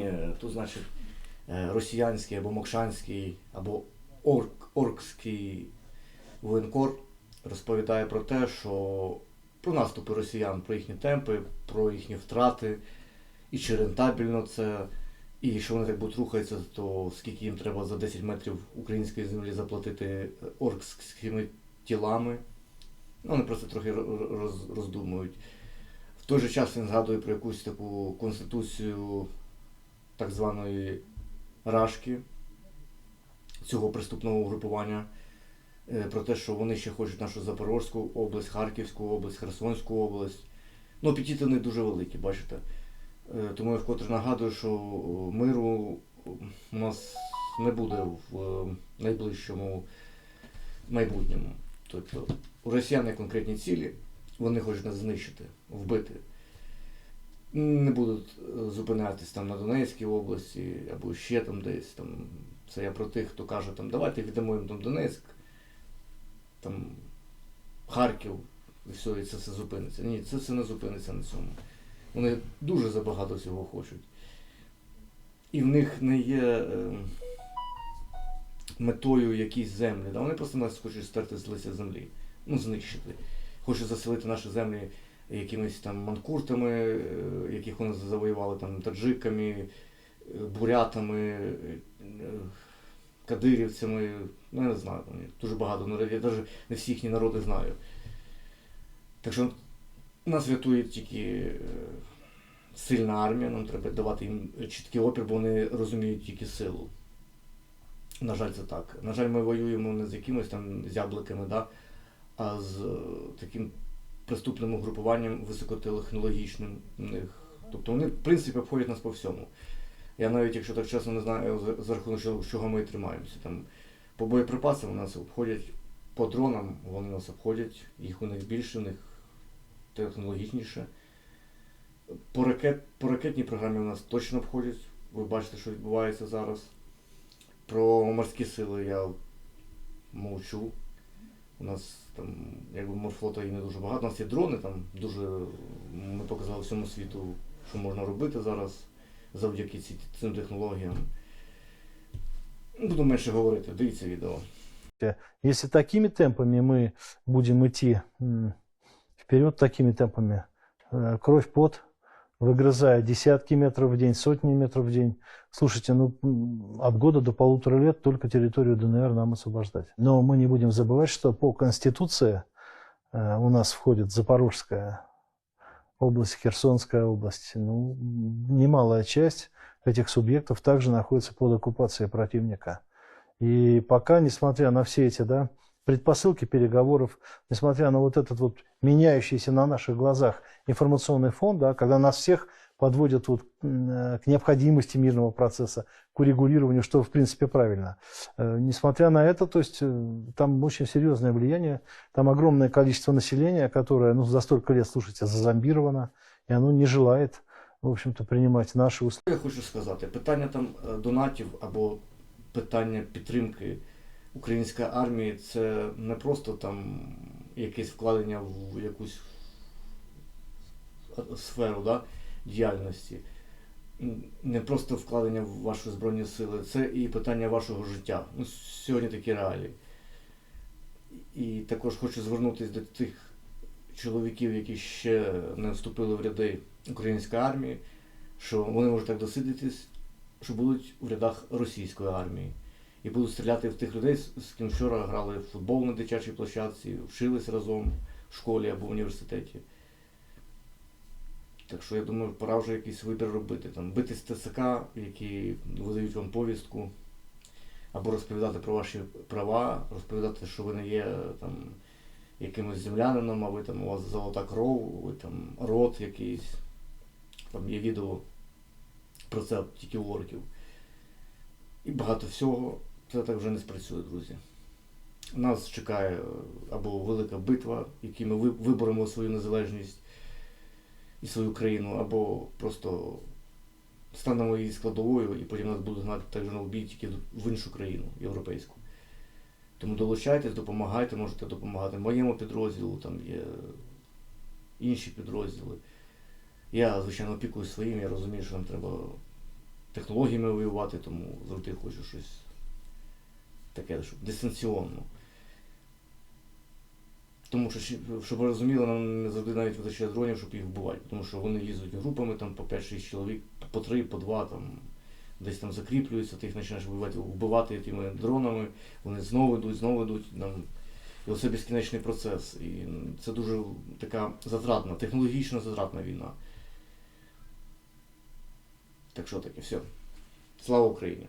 Е, Тут, значить, е, росіянський або мокшанський, або орк, оркський воєнкор розповідає про те, що про наступи росіян, про їхні темпи, про їхні втрати, і чи рентабельно це, і що вони так будуть рухатися, то скільки їм треба за 10 метрів української землі заплатити оркськими тілами. Ну, вони просто трохи роз, роздумують. В той же час він згадує про якусь таку конституцію так званої Рашки, цього преступного угрупування, е, про те, що вони ще хочуть нашу Запорозьку область, Харківську область, Херсонську область. Ну, апетити не дуже великі, бачите. Е, Тому я вкотре нагадую, що миру у нас не буде в е, найближчому майбутньому. Тобто у росіян є конкретні цілі, вони хочуть нас знищити, вбити. Не будуть е, зупинятись там на Донецькій області або ще там десь. Там. Це я про тих, хто каже, там, давайте віддамо їм там Донецьк, там Харків, і все, і це все зупиниться. Ні, це все не зупиниться на цьому. Вони дуже забагато всього хочуть. І в них не є е, метою якісь землі. Да? Вони просто нас хочуть стерти з лиця землі, ну, знищити. Хочуть заселити наші землі якимись там манкуртами, е, яких вони завоювали там таджиками, е, бурятами, е, кадирівцями. Ну, я не знаю, дуже багато народів. Я навіть не всі їхні народи знаю. Так що нас рятує тільки сильна армія, нам треба давати їм чіткий опір, бо вони розуміють тільки силу. На жаль, це так. На жаль, ми воюємо не з якимось там зябликами, да, а з таким преступним угрупуванням високотехнологічним. Тобто вони, в принципі, обходять нас по всьому. Я навіть, якщо так чесно, не знаю, за, рахунок чого, ми тримаємося. Там, по боєприпасам вони нас обходять, по дронам вони нас обходять, їх у них більше, у них технологічніше. По, ракет, по ракетній програмі у нас точно обходять. Ви бачите, що відбувається зараз. Про морські сили я мовчу. У нас там якби морфлота і не дуже багато. У нас є дрони, там дуже ми показали всьому світу, що можна робити зараз завдяки цим технологіям. Буду менше говорити, дивіться відео. Если такими темпами мы будем идти м, вперед, такими темпами, э, кровь, пот, выгрызая десятки метров в день, сотни метров в день, слушайте, ну от года до полутора лет только территорию ДНР нам освобождать. Но мы не будем забывать, что по Конституции э, у нас входит Запорожская область, Херсонская область. Ну, немалая часть этих субъектов также находится под оккупацией противника. И пока, несмотря на все эти да, предпосылки переговоров, несмотря на вот этот вот меняющийся на наших глазах информационный фон, да, когда нас всех подводят вот, э, к необходимости мирного процесса, к урегулированию, что в принципе правильно. Э, Несмотря на это, то есть э, там очень серьезное влияние, там огромное количество населения, которое ну, за столько лет, слушайте, зазомбировано, и оно не желает, в общем-то, принимать наши условия. Я хочу сказати? Питання там донатів або питання підтримки української армії це не просто там якесь вкладення в якусь сферу да, діяльності, не просто вкладення в ваші збройні сили, це і питання вашого життя. Ну, сьогодні такі реалії. І також хочу звернутися до тих чоловіків, які ще не вступили в ряди української армії, що вони можуть так досидітись, що будуть в рядах російської армії. І будуть стріляти в тих людей, з ким вчора грали в футбол на дитячій площадці, вчились разом в школі або в університеті. Так що я думаю, пора вже якийсь вибір робити. Там, бити з ТСК, які видають вам повістку, або розповідати про ваші права, розповідати, що ви не є там, якимось землянином, а ви там у вас золота кров, ви там род якийсь. Там є відео про це тільки у орків. І багато всього. Це так вже не спрацює, друзі. Нас чекає е, або велика битва, в якій ми ви- виборемо свою незалежність і свою країну, або просто станемо її складовою і потім нас будуть гнати так же на вбій тільки в іншу країну європейську. Тому долучайтесь, допомагайте, можете допомагати моєму підрозділу, там є інші підрозділи. Я, звичайно, опікуюсь своїм, я розумію, що нам треба технологіями воювати, тому завжди хочу щось таке, щоб дистанційно. Тому що, щоб ви розуміли, нам не завжди навіть вистачає дронів, щоб їх вбивати. Тому що вони лізуть групами там по 5-6 чоловік, по 3, по 2, там, десь там закріплюються, ти їх починаєш вбивати, вбивати тими дронами, вони знову йдуть, знову йдуть. Нам, і оце безкінечний процес. І це дуже така затратна, технологічно затратна війна. Так що таке, все. Слава Україні!